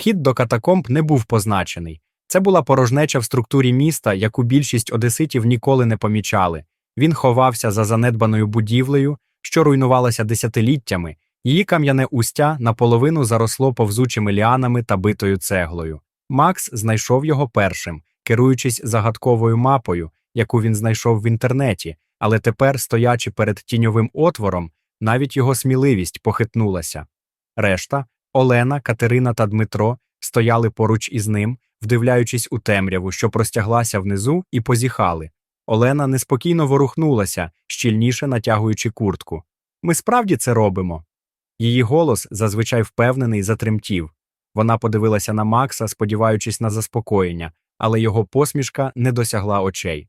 Вхід до катакомб не був позначений. Це була порожнеча в структурі міста, яку більшість одеситів ніколи не помічали. Він ховався за занедбаною будівлею, що руйнувалася десятиліттями, її кам'яне устя наполовину заросло повзучими ліанами та битою цеглою. Макс знайшов його першим, керуючись загадковою мапою, яку він знайшов в інтернеті, але тепер, стоячи перед тіньовим отвором, навіть його сміливість похитнулася. Решта Олена, Катерина та Дмитро стояли поруч із ним, вдивляючись у темряву, що простяглася внизу, і позіхали. Олена неспокійно ворухнулася, щільніше натягуючи куртку. Ми справді це робимо. Її голос, зазвичай впевнений, затремтів. Вона подивилася на Макса, сподіваючись на заспокоєння, але його посмішка не досягла очей.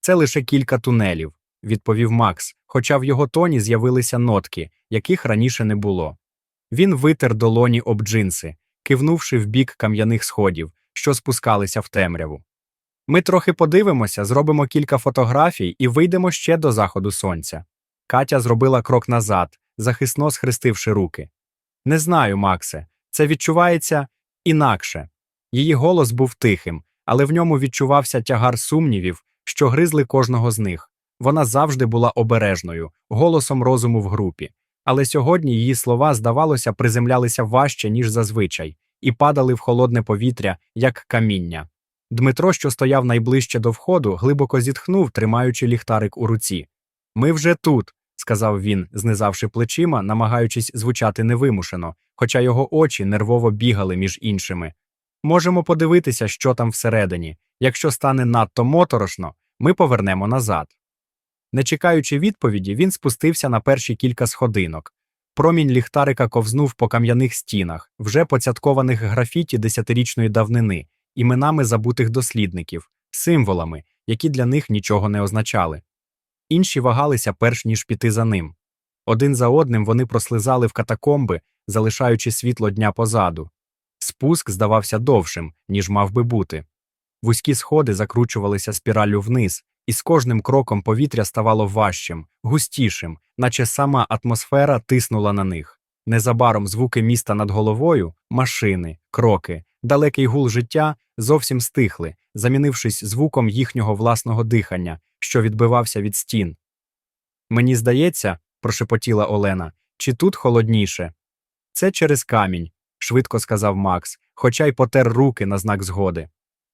Це лише кілька тунелів, відповів Макс, хоча в його тоні з'явилися нотки, яких раніше не було. Він витер долоні об джинси, кивнувши в бік кам'яних сходів, що спускалися в темряву. Ми трохи подивимося, зробимо кілька фотографій і вийдемо ще до заходу сонця. Катя зробила крок назад, захисно схрестивши руки. Не знаю, Максе, це відчувається інакше. Її голос був тихим, але в ньому відчувався тягар сумнівів, що гризли кожного з них. Вона завжди була обережною, голосом розуму в групі. Але сьогодні її слова, здавалося, приземлялися важче, ніж зазвичай, і падали в холодне повітря, як каміння. Дмитро, що стояв найближче до входу, глибоко зітхнув, тримаючи ліхтарик у руці. Ми вже тут, сказав він, знизавши плечима, намагаючись звучати невимушено, хоча його очі нервово бігали між іншими. Можемо подивитися, що там всередині. Якщо стане надто моторошно, ми повернемо назад. Не чекаючи відповіді, він спустився на перші кілька сходинок. Промінь ліхтарика ковзнув по кам'яних стінах, вже поцяткованих графіті десятирічної давнини, іменами забутих дослідників, символами, які для них нічого не означали. Інші вагалися перш ніж піти за ним. Один за одним вони прослизали в катакомби, залишаючи світло дня позаду. Спуск здавався довшим, ніж мав би бути. Вузькі сходи закручувалися спіраллю вниз, і з кожним кроком повітря ставало важчим, густішим, наче сама атмосфера тиснула на них. Незабаром звуки міста над головою, машини, кроки, далекий гул життя зовсім стихли, замінившись звуком їхнього власного дихання, що відбивався від стін. Мені здається, прошепотіла Олена, чи тут холодніше? Це через камінь, швидко сказав Макс, хоча й потер руки на знак згоди.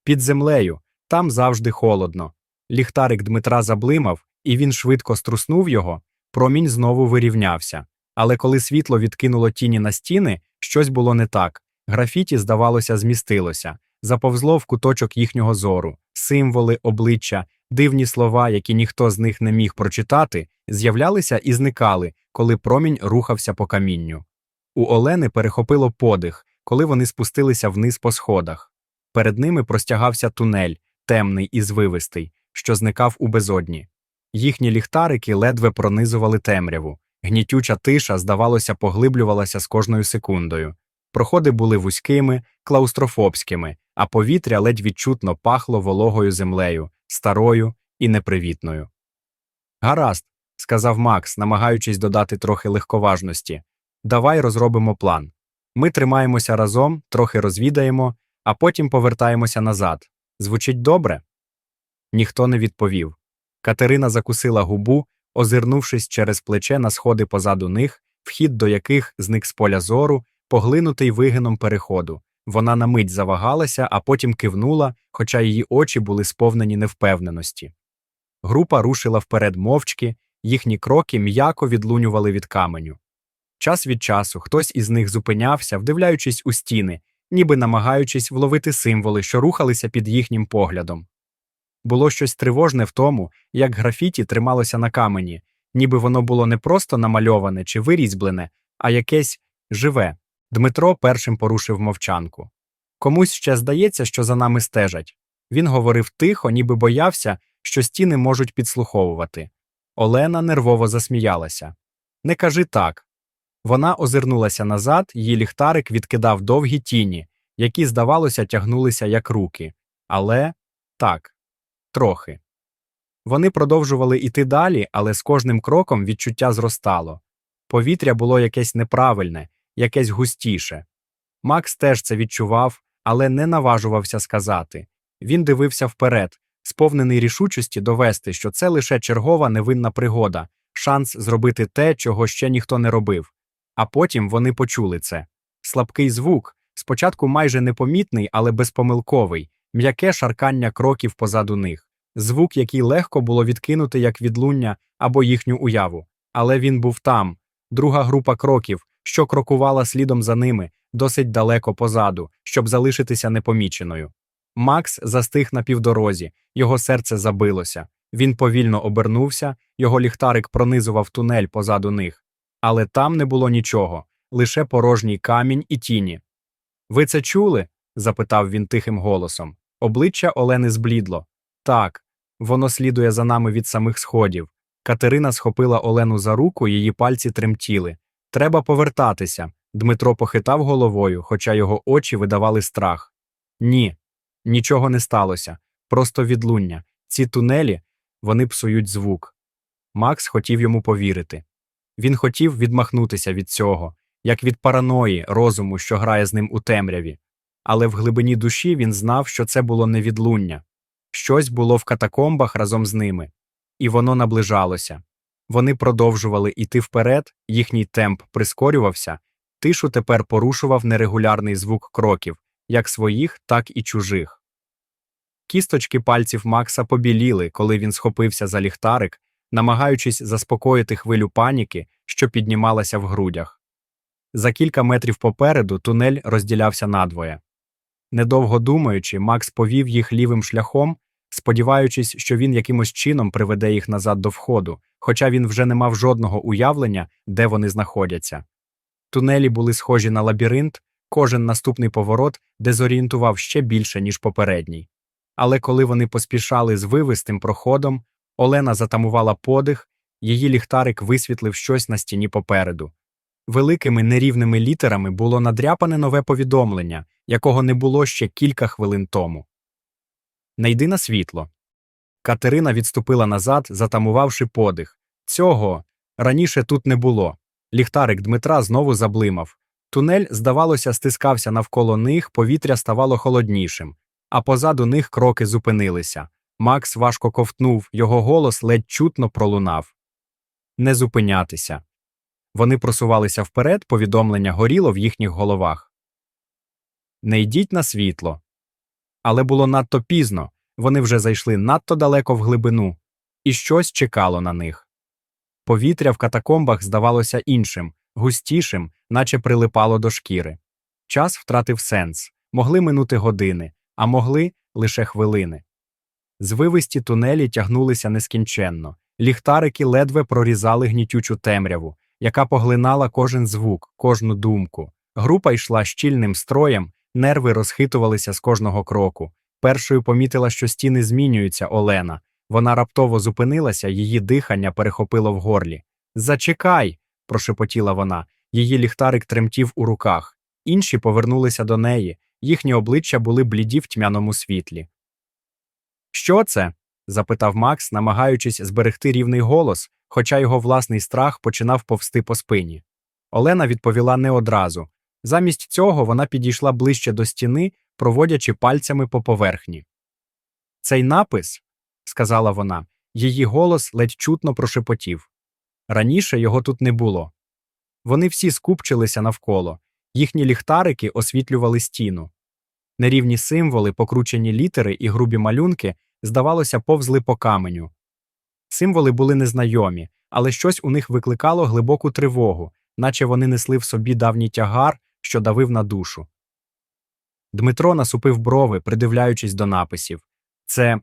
Під землею, там завжди холодно. Ліхтарик Дмитра заблимав, і він швидко струснув його, промінь знову вирівнявся. Але коли світло відкинуло тіні на стіни, щось було не так. Графіті, здавалося, змістилося, заповзло в куточок їхнього зору, символи, обличчя, дивні слова, які ніхто з них не міг прочитати, з'являлися і зникали, коли промінь рухався по камінню. У Олени перехопило подих, коли вони спустилися вниз по сходах. Перед ними простягався тунель, темний і звивистий, що зникав у безодні. Їхні ліхтарики ледве пронизували темряву. Гнітюча тиша, здавалося, поглиблювалася з кожною секундою. Проходи були вузькими, клаустрофобськими, а повітря ледь відчутно пахло вологою землею, старою і непривітною. Гаразд, сказав Макс, намагаючись додати трохи легковажності. Давай розробимо план. Ми тримаємося разом, трохи розвідаємо, а потім повертаємося назад. Звучить добре? Ніхто не відповів. Катерина закусила губу, озирнувшись через плече на сходи позаду них, вхід до яких зник з поля зору, поглинутий вигином переходу. Вона на мить завагалася, а потім кивнула, хоча її очі були сповнені невпевненості. Група рушила вперед мовчки, їхні кроки м'яко відлунювали від каменю. Час від часу хтось із них зупинявся, вдивляючись у стіни, ніби намагаючись вловити символи, що рухалися під їхнім поглядом. Було щось тривожне в тому, як графіті трималося на камені, ніби воно було не просто намальоване чи вирізьблене, а якесь живе. Дмитро першим порушив мовчанку. Комусь ще здається, що за нами стежать. Він говорив тихо, ніби боявся, що стіни можуть підслуховувати. Олена нервово засміялася. Не кажи так. Вона озирнулася назад, її ліхтарик відкидав довгі тіні, які, здавалося, тягнулися як руки. Але так, трохи. Вони продовжували йти далі, але з кожним кроком відчуття зростало. Повітря було якесь неправильне, якесь густіше. Макс теж це відчував, але не наважувався сказати. Він дивився вперед, сповнений рішучості довести, що це лише чергова невинна пригода, шанс зробити те, чого ще ніхто не робив. А потім вони почули це. Слабкий звук, спочатку майже непомітний, але безпомилковий, м'яке шаркання кроків позаду них, звук, який легко було відкинути як відлуння або їхню уяву. Але він був там, друга група кроків, що крокувала слідом за ними, досить далеко позаду, щоб залишитися непоміченою. Макс застиг на півдорозі, його серце забилося. Він повільно обернувся, його ліхтарик пронизував тунель позаду них. Але там не було нічого, лише порожній камінь і тіні. Ви це чули? Запитав він тихим голосом. Обличчя Олени зблідло. Так, воно слідує за нами від самих сходів. Катерина схопила Олену за руку, її пальці тремтіли. Треба повертатися. Дмитро похитав головою, хоча його очі видавали страх. Ні, нічого не сталося, просто відлуння. Ці тунелі вони псують звук. Макс хотів йому повірити. Він хотів відмахнутися від цього, як від параної розуму, що грає з ним у темряві. Але в глибині душі він знав, що це було не відлуння. Щось було в катакомбах разом з ними, і воно наближалося. Вони продовжували йти вперед, їхній темп прискорювався, тишу тепер порушував нерегулярний звук кроків, як своїх, так і чужих. Кісточки пальців Макса побіліли, коли він схопився за ліхтарик, намагаючись заспокоїти хвилю паніки, що піднімалася в грудях. За кілька метрів попереду тунель розділявся надвоє. Недовго думаючи, Макс повів їх лівим шляхом, сподіваючись, що він якимось чином приведе їх назад до входу, хоча він вже не мав жодного уявлення, де вони знаходяться. Тунелі були схожі на лабіринт, кожен наступний поворот дезорієнтував ще більше, ніж попередній. Але коли вони поспішали з вивистим проходом, Олена затамувала подих, її ліхтарик висвітлив щось на стіні попереду. Великими нерівними літерами було надряпане нове повідомлення, якого не було ще кілька хвилин тому. Не йди на світло. Катерина відступила назад, затамувавши подих. Цього раніше тут не було. Ліхтарик Дмитра знову заблимав. Тунель, здавалося, стискався навколо них, повітря ставало холоднішим, а позаду них кроки зупинилися. Макс важко ковтнув, його голос ледь чутно пролунав. Не зупинятися. Вони просувалися вперед, повідомлення горіло в їхніх головах. Не йдіть на світло. Але було надто пізно, вони вже зайшли надто далеко в глибину, і щось чекало на них. Повітря в катакомбах здавалося іншим, густішим, наче прилипало до шкіри. Час втратив сенс, могли минути години, а могли лише хвилини. Звивисті тунелі тягнулися нескінченно, ліхтарики ледве прорізали гнітючу темряву, яка поглинала кожен звук, кожну думку. Група йшла щільним строєм, нерви розхитувалися з кожного кроку. Першою помітила, що стіни змінюються Олена. Вона раптово зупинилася, її дихання перехопило в горлі. Зачекай. прошепотіла вона. Її ліхтарик тремтів у руках. Інші повернулися до неї, їхні обличчя були бліді в тьмяному світлі. Що це? запитав Макс, намагаючись зберегти рівний голос, хоча його власний страх починав повсти по спині. Олена відповіла не одразу. Замість цього вона підійшла ближче до стіни, проводячи пальцями по поверхні. Цей напис, сказала вона, її голос ледь чутно прошепотів. Раніше його тут не було. Вони всі скупчилися навколо, їхні ліхтарики освітлювали стіну. Нерівні символи, покручені літери і грубі малюнки, здавалося, повзли по каменю. Символи були незнайомі, але щось у них викликало глибоку тривогу, наче вони несли в собі давній тягар, що давив на душу. Дмитро насупив брови, придивляючись до написів. Це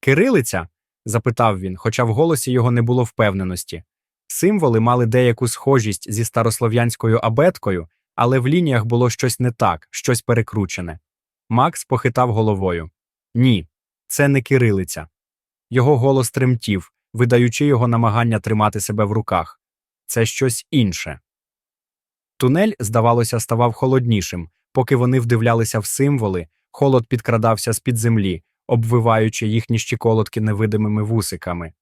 кирилиця? запитав він, хоча в голосі його не було впевненості. Символи мали деяку схожість зі старослов'янською абеткою, але в лініях було щось не так, щось перекручене. Макс похитав головою. Ні, це не кирилиця. Його голос тремтів, видаючи його намагання тримати себе в руках. Це щось інше. Тунель, здавалося, ставав холоднішим, поки вони вдивлялися в символи, холод підкрадався з під землі, обвиваючи їхні щиколотки невидимими вусиками.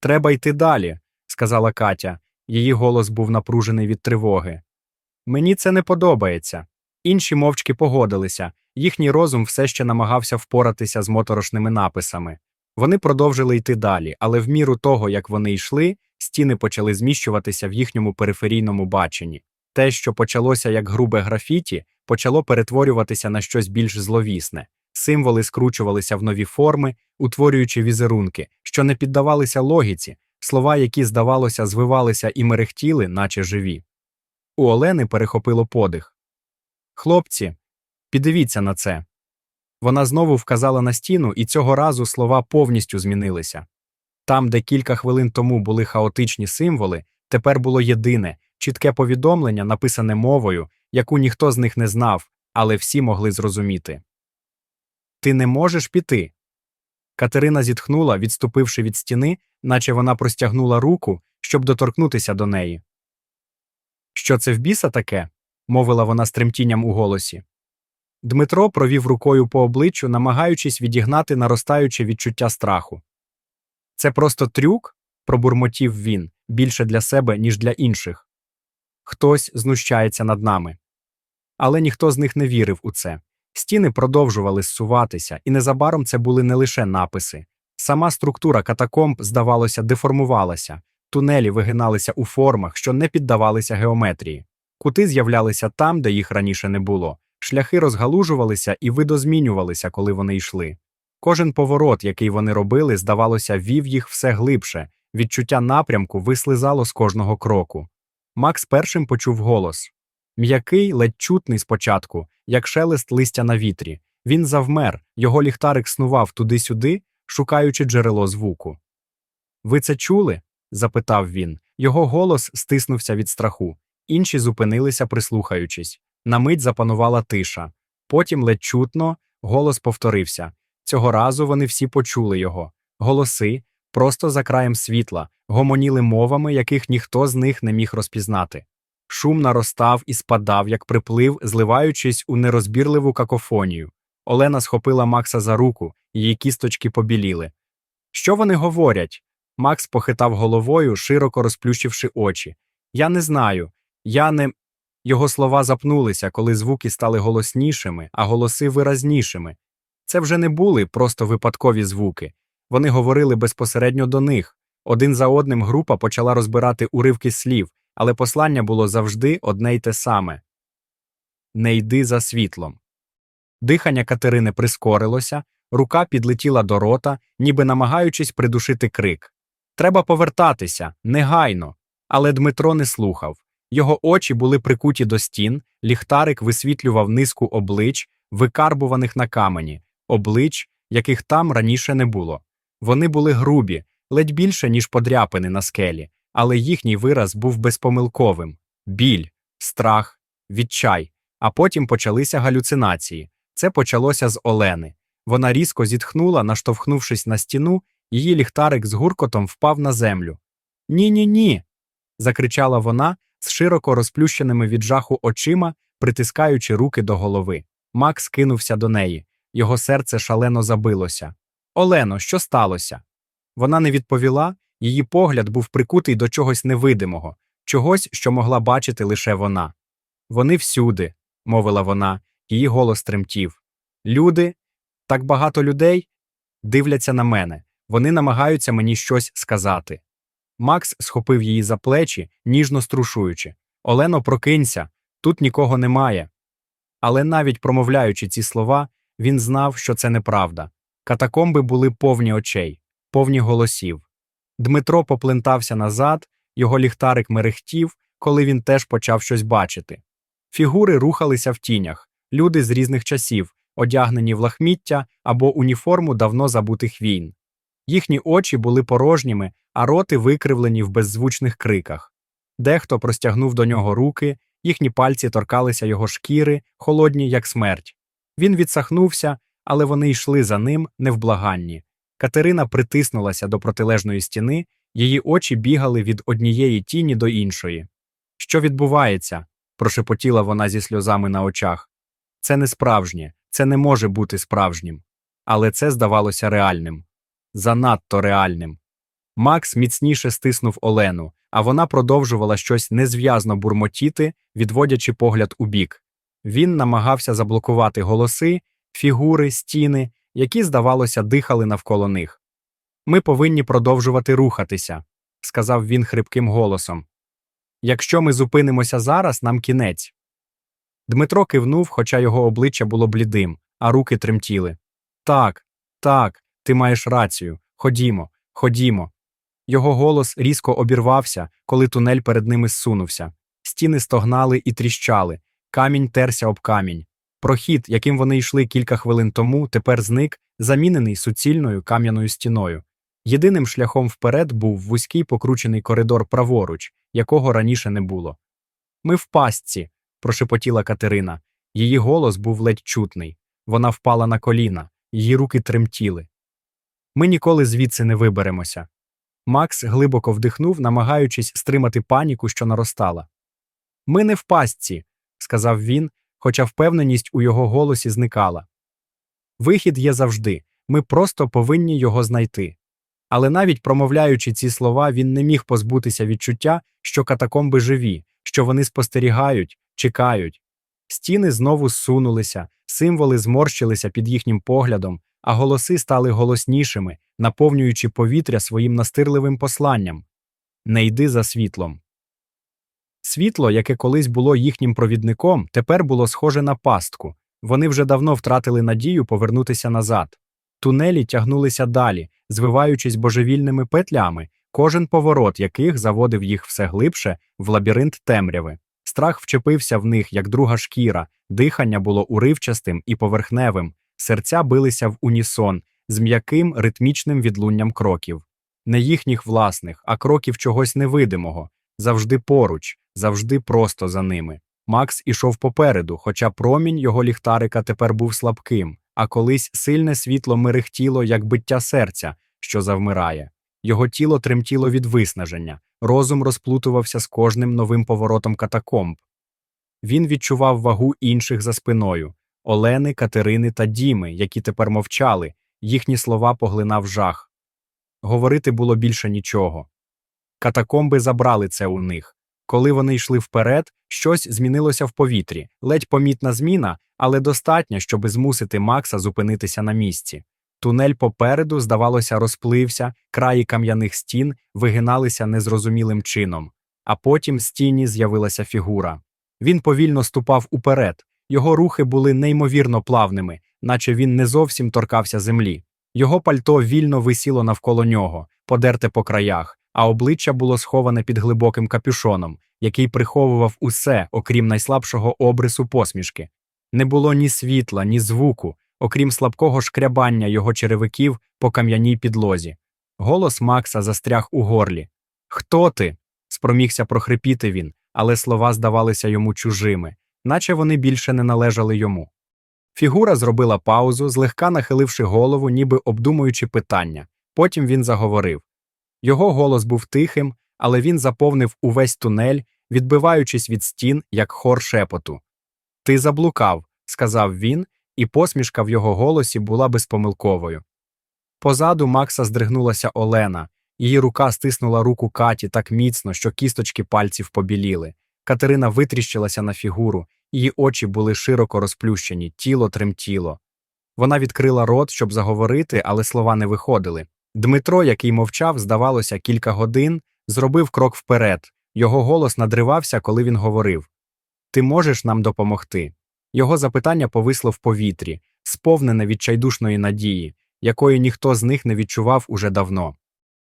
Треба йти далі, сказала Катя. Її голос був напружений від тривоги. Мені це не подобається. Інші мовчки погодилися, їхній розум все ще намагався впоратися з моторошними написами. Вони продовжили йти далі, але в міру того, як вони йшли, стіни почали зміщуватися в їхньому периферійному баченні. Те, що почалося як грубе графіті, почало перетворюватися на щось більш зловісне. Символи скручувалися в нові форми, утворюючи візерунки, що не піддавалися логіці, слова, які, здавалося, звивалися і мерехтіли, наче живі. У Олени перехопило подих. Хлопці, піддивіться на це. Вона знову вказала на стіну, і цього разу слова повністю змінилися. Там, де кілька хвилин тому були хаотичні символи, тепер було єдине, чітке повідомлення, написане мовою, яку ніхто з них не знав, але всі могли зрозуміти. Ти не можеш піти. Катерина зітхнула, відступивши від стіни, наче вона простягнула руку, щоб доторкнутися до неї. Що це в біса таке? мовила вона з тремтінням у голосі. Дмитро провів рукою по обличчю, намагаючись відігнати наростаюче відчуття страху. Це просто трюк, пробурмотів він, більше для себе, ніж для інших. Хтось знущається над нами. Але ніхто з них не вірив у це. Стіни продовжували зсуватися, і незабаром це були не лише написи. Сама структура катакомб, здавалося, деформувалася, тунелі вигиналися у формах, що не піддавалися геометрії. Кути з'являлися там, де їх раніше не було. Шляхи розгалужувалися і видозмінювалися, коли вони йшли. Кожен поворот, який вони робили, здавалося, вів їх все глибше, відчуття напрямку вислизало з кожного кроку. Макс першим почув голос м'який, ледь чутний спочатку, як шелест листя на вітрі. Він завмер, його ліхтарик снував туди-сюди, шукаючи джерело звуку. Ви це чули? запитав він. Його голос стиснувся від страху. Інші зупинилися, прислухаючись. На мить запанувала тиша. Потім ледь чутно голос повторився. Цього разу вони всі почули його. Голоси, просто за краєм світла, гомоніли мовами, яких ніхто з них не міг розпізнати. Шум наростав і спадав, як приплив, зливаючись у нерозбірливу какофонію. Олена схопила Макса за руку, її кісточки побіліли. Що вони говорять? Макс похитав головою, широко розплющивши очі. Я не знаю. Я не. Його слова запнулися, коли звуки стали голоснішими, а голоси виразнішими. Це вже не були просто випадкові звуки. Вони говорили безпосередньо до них. Один за одним група почала розбирати уривки слів, але послання було завжди одне й те саме Не йди за світлом. Дихання Катерини прискорилося, рука підлетіла до рота, ніби намагаючись придушити крик. Треба повертатися, негайно. Але Дмитро не слухав. Його очі були прикуті до стін, ліхтарик висвітлював низку облич, викарбуваних на камені, облич, яких там раніше не було. Вони були грубі, ледь більше, ніж подряпини на скелі, але їхній вираз був безпомилковим біль, страх, відчай. А потім почалися галюцинації. Це почалося з Олени. Вона різко зітхнула, наштовхнувшись на стіну, її ліхтарик з гуркотом впав на землю. Ні, ні, ні. закричала вона з широко розплющеними від жаху очима, притискаючи руки до голови. Макс кинувся до неї. Його серце шалено забилося. Олено, що сталося? Вона не відповіла, її погляд був прикутий до чогось невидимого, чогось, що могла бачити лише вона. Вони всюди, мовила вона, її голос тремтів. Люди, так багато людей дивляться на мене, вони намагаються мені щось сказати. Макс схопив її за плечі, ніжно струшуючи. Олено, прокинься, тут нікого немає. Але навіть промовляючи ці слова, він знав, що це неправда. Катакомби були повні очей, повні голосів. Дмитро поплентався назад, його ліхтарик мерехтів, коли він теж почав щось бачити. Фігури рухалися в тінях, люди з різних часів, одягнені в лахміття або уніформу давно забутих війн. Їхні очі були порожніми, а роти викривлені в беззвучних криках. Дехто простягнув до нього руки, їхні пальці торкалися його шкіри, холодні, як смерть. Він відсахнувся, але вони йшли за ним невблаганні. Катерина притиснулася до протилежної стіни, її очі бігали від однієї тіні до іншої. Що відбувається? прошепотіла вона зі сльозами на очах. Це не справжнє, це не може бути справжнім. Але це здавалося реальним. Занадто реальним. Макс міцніше стиснув Олену, а вона продовжувала щось незв'язно бурмотіти, відводячи погляд у бік. Він намагався заблокувати голоси, фігури, стіни, які, здавалося, дихали навколо них. Ми повинні продовжувати рухатися, сказав він хрипким голосом. Якщо ми зупинимося зараз, нам кінець. Дмитро кивнув, хоча його обличчя було блідим, а руки тремтіли. Так, так, ти маєш рацію. Ходімо, ходімо. Його голос різко обірвався, коли тунель перед ними зсунувся. Стіни стогнали і тріщали, камінь терся об камінь. Прохід, яким вони йшли кілька хвилин тому, тепер зник, замінений суцільною кам'яною стіною. Єдиним шляхом вперед був вузький покручений коридор праворуч, якого раніше не було. Ми в пастці, прошепотіла Катерина. Її голос був ледь чутний. Вона впала на коліна, її руки тремтіли. Ми ніколи звідси не виберемося. Макс глибоко вдихнув, намагаючись стримати паніку, що наростала. Ми не в пастці, сказав він, хоча впевненість у його голосі зникала. Вихід є завжди, ми просто повинні його знайти. Але навіть промовляючи ці слова, він не міг позбутися відчуття, що катакомби живі, що вони спостерігають, чекають. Стіни знову зсунулися, символи зморщилися під їхнім поглядом, а голоси стали голоснішими, наповнюючи повітря своїм настирливим посланням Не йди за світлом. Світло, яке колись було їхнім провідником, тепер було схоже на пастку. Вони вже давно втратили надію повернутися назад. Тунелі тягнулися далі, звиваючись божевільними петлями, кожен поворот яких заводив їх все глибше в лабіринт темряви. Страх вчепився в них, як друга шкіра, дихання було уривчастим і поверхневим, серця билися в унісон з м'яким ритмічним відлунням кроків. Не їхніх власних, а кроків чогось невидимого, завжди поруч, завжди просто за ними. Макс ішов попереду, хоча промінь його ліхтарика тепер був слабким, а колись сильне світло мерехтіло, як биття серця, що завмирає. Його тіло тремтіло від виснаження, розум розплутувався з кожним новим поворотом катакомб. Він відчував вагу інших за спиною Олени, Катерини та Діми, які тепер мовчали, їхні слова поглинав жах. Говорити було більше нічого. Катакомби забрали це у них. Коли вони йшли вперед, щось змінилося в повітрі, ледь помітна зміна, але достатня, щоби змусити Макса зупинитися на місці. Тунель попереду, здавалося, розплився, краї кам'яних стін вигиналися незрозумілим чином, а потім з тіні з'явилася фігура. Він повільно ступав уперед, його рухи були неймовірно плавними, наче він не зовсім торкався землі. Його пальто вільно висіло навколо нього, подерте по краях, а обличчя було сховане під глибоким капюшоном, який приховував усе, окрім найслабшого обрису посмішки. Не було ні світла, ні звуку, окрім слабкого шкрябання його черевиків по кам'яній підлозі. Голос Макса застряг у горлі. Хто ти? спромігся прохрипіти він, але слова здавалися йому чужими, наче вони більше не належали йому. Фігура зробила паузу, злегка нахиливши голову, ніби обдумуючи питання. Потім він заговорив. Його голос був тихим, але він заповнив увесь тунель, відбиваючись від стін, як хор шепоту. Ти заблукав, сказав він, і посмішка в його голосі була безпомилковою. Позаду Макса здригнулася Олена, її рука стиснула руку Каті так міцно, що кісточки пальців побіліли. Катерина витріщилася на фігуру, її очі були широко розплющені, тіло тремтіло. Вона відкрила рот, щоб заговорити, але слова не виходили. Дмитро, який мовчав, здавалося, кілька годин, зробив крок вперед. Його голос надривався, коли він говорив Ти можеш нам допомогти? Його запитання повисло в повітрі, сповнене відчайдушної надії, якої ніхто з них не відчував уже давно.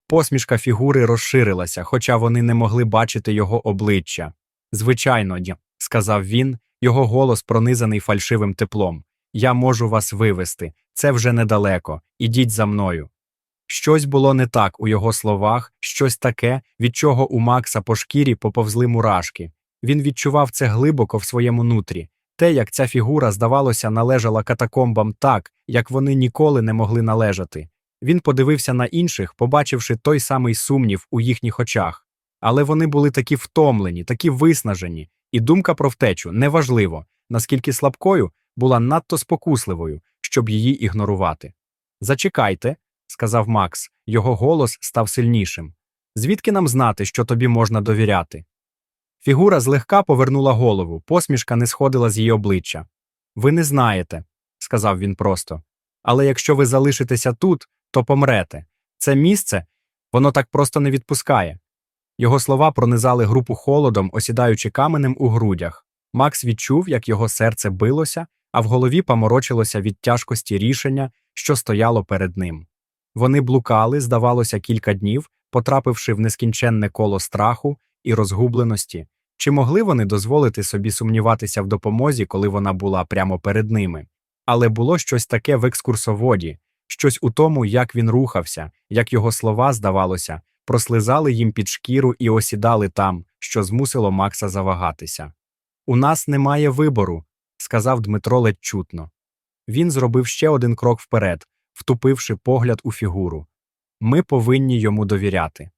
Посмішка фігури розширилася, хоча вони не могли бачити його обличчя. Звичайно, сказав він, його голос пронизаний фальшивим теплом. Я можу вас вивести. Це вже недалеко. Ідіть за мною. Щось було не так у його словах, щось таке, від чого у Макса по шкірі поповзли мурашки. Він відчував це глибоко в своєму нутрі. Те, як ця фігура, здавалося, належала катакомбам так, як вони ніколи не могли належати. Він подивився на інших, побачивши той самий сумнів у їхніх очах. Але вони були такі втомлені, такі виснажені, і думка про втечу неважливо, наскільки слабкою була надто спокусливою, щоб її ігнорувати. Зачекайте, сказав Макс, його голос став сильнішим. Звідки нам знати, що тобі можна довіряти? Фігура злегка повернула голову, посмішка не сходила з її обличчя. Ви не знаєте, сказав він просто. Але якщо ви залишитеся тут, то помрете. Це місце, воно так просто не відпускає. Його слова пронизали групу холодом, осідаючи каменем у грудях. Макс відчув, як його серце билося, а в голові поморочилося від тяжкості рішення, що стояло перед ним. Вони блукали, здавалося, кілька днів, потрапивши в нескінченне коло страху і розгубленості. Чи могли вони дозволити собі сумніватися в допомозі, коли вона була прямо перед ними? Але було щось таке в екскурсоводі, щось у тому, як він рухався, як його слова, здавалося, прослизали їм під шкіру і осідали там, що змусило Макса завагатися. У нас немає вибору, сказав Дмитро ледь чутно. Він зробив ще один крок вперед, втупивши погляд у фігуру. Ми повинні йому довіряти.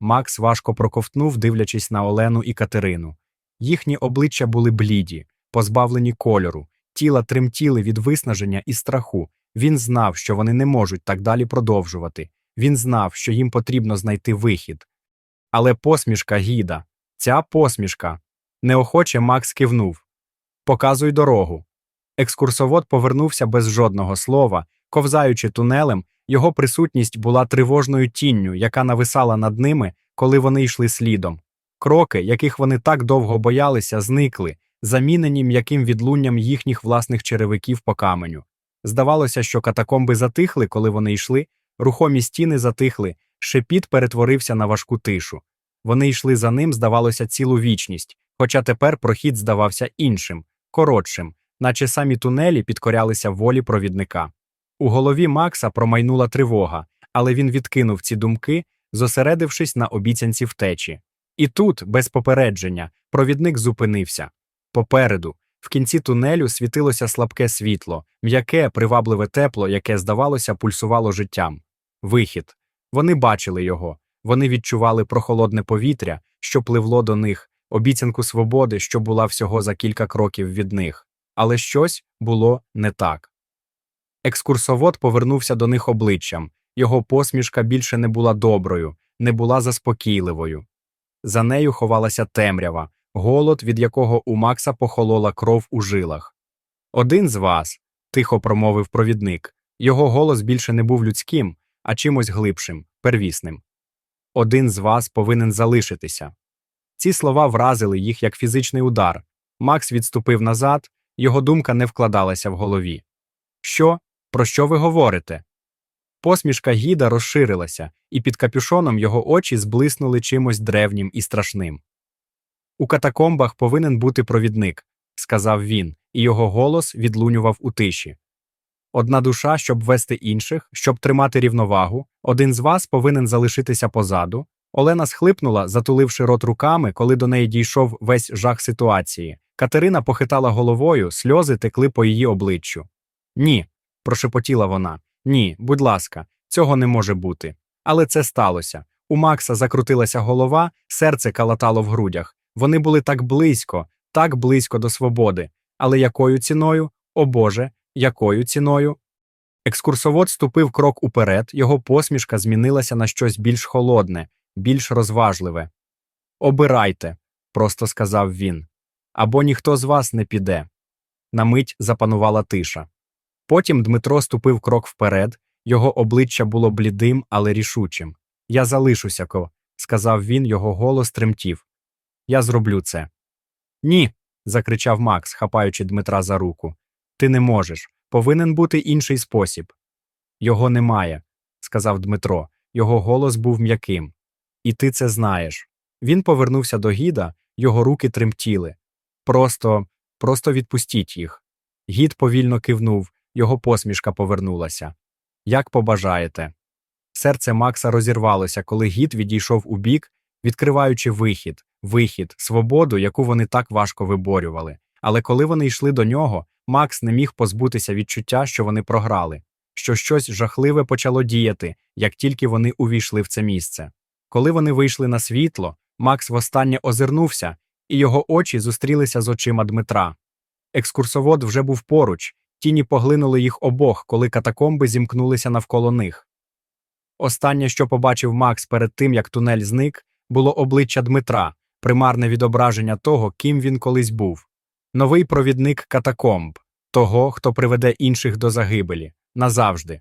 Макс важко проковтнув, дивлячись на Олену і Катерину. Їхні обличчя були бліді, позбавлені кольору, тіла тремтіли від виснаження і страху. Він знав, що вони не можуть так далі продовжувати. Він знав, що їм потрібно знайти вихід. Але посмішка гіда, ця посмішка. Неохоче Макс кивнув. Показуй дорогу. Екскурсовод повернувся без жодного слова, ковзаючи тунелем, його присутність була тривожною тінню, яка нависала над ними, коли вони йшли слідом. Кроки, яких вони так довго боялися, зникли, замінені м'яким відлунням їхніх власних черевиків по каменю. Здавалося, що катакомби затихли, коли вони йшли, рухомі стіни затихли, шепіт перетворився на важку тишу. Вони йшли за ним, здавалося, цілу вічність, хоча тепер прохід здавався іншим, коротшим, наче самі тунелі підкорялися волі провідника. У голові Макса промайнула тривога, але він відкинув ці думки, зосередившись на обіцянці втечі. І тут, без попередження, провідник зупинився. Попереду, в кінці тунелю світилося слабке світло, м'яке, привабливе тепло, яке, здавалося, пульсувало життям. Вихід. Вони бачили його, вони відчували прохолодне повітря, що пливло до них, обіцянку свободи, що була всього за кілька кроків від них. Але щось було не так. Екскурсовод повернувся до них обличчям, його посмішка більше не була доброю, не була заспокійливою. За нею ховалася темрява, голод, від якого у Макса похолола кров у жилах. Один з вас, тихо промовив провідник, його голос більше не був людським, а чимось глибшим, первісним. Один з вас повинен залишитися. Ці слова вразили їх як фізичний удар. Макс відступив назад, його думка не вкладалася в голові. Що? Про що ви говорите? Посмішка гіда розширилася, і під капюшоном його очі зблиснули чимось древнім і страшним. У катакомбах повинен бути провідник, сказав він, і його голос відлунював у тиші. Одна душа, щоб вести інших, щоб тримати рівновагу, один з вас повинен залишитися позаду. Олена схлипнула, затуливши рот руками, коли до неї дійшов весь жах ситуації. Катерина похитала головою, сльози текли по її обличчю. Ні, прошепотіла вона. Ні, будь ласка, цього не може бути. Але це сталося. У Макса закрутилася голова, серце калатало в грудях. Вони були так близько, так близько до свободи. Але якою ціною? О Боже, якою ціною? Екскурсовод ступив крок уперед, його посмішка змінилася на щось більш холодне, більш розважливе. Обирайте, просто сказав він. Або ніхто з вас не піде. На мить запанувала тиша. Потім Дмитро ступив крок вперед, його обличчя було блідим, але рішучим. Я залишуся, ко, сказав він, його голос тремтів. Я зроблю це. Ні. закричав Макс, хапаючи Дмитра за руку. Ти не можеш. Повинен бути інший спосіб. Його немає, сказав Дмитро. Його голос був м'яким. І ти це знаєш. Він повернувся до гіда, його руки тремтіли. Просто, просто відпустіть їх. Гід повільно кивнув, його посмішка повернулася. Як побажаєте. Серце Макса розірвалося, коли гід відійшов у бік, відкриваючи вихід, вихід, свободу, яку вони так важко виборювали. Але коли вони йшли до нього, Макс не міг позбутися відчуття, що вони програли, що щось жахливе почало діяти, як тільки вони увійшли в це місце. Коли вони вийшли на світло, Макс востаннє озирнувся, і його очі зустрілися з очима Дмитра. Екскурсовод вже був поруч, тіні поглинули їх обох, коли катакомби зімкнулися навколо них. Останнє, що побачив Макс перед тим, як тунель зник, було обличчя Дмитра, примарне відображення того, ким він колись був. Новий провідник катакомб, того, хто приведе інших до загибелі, назавжди.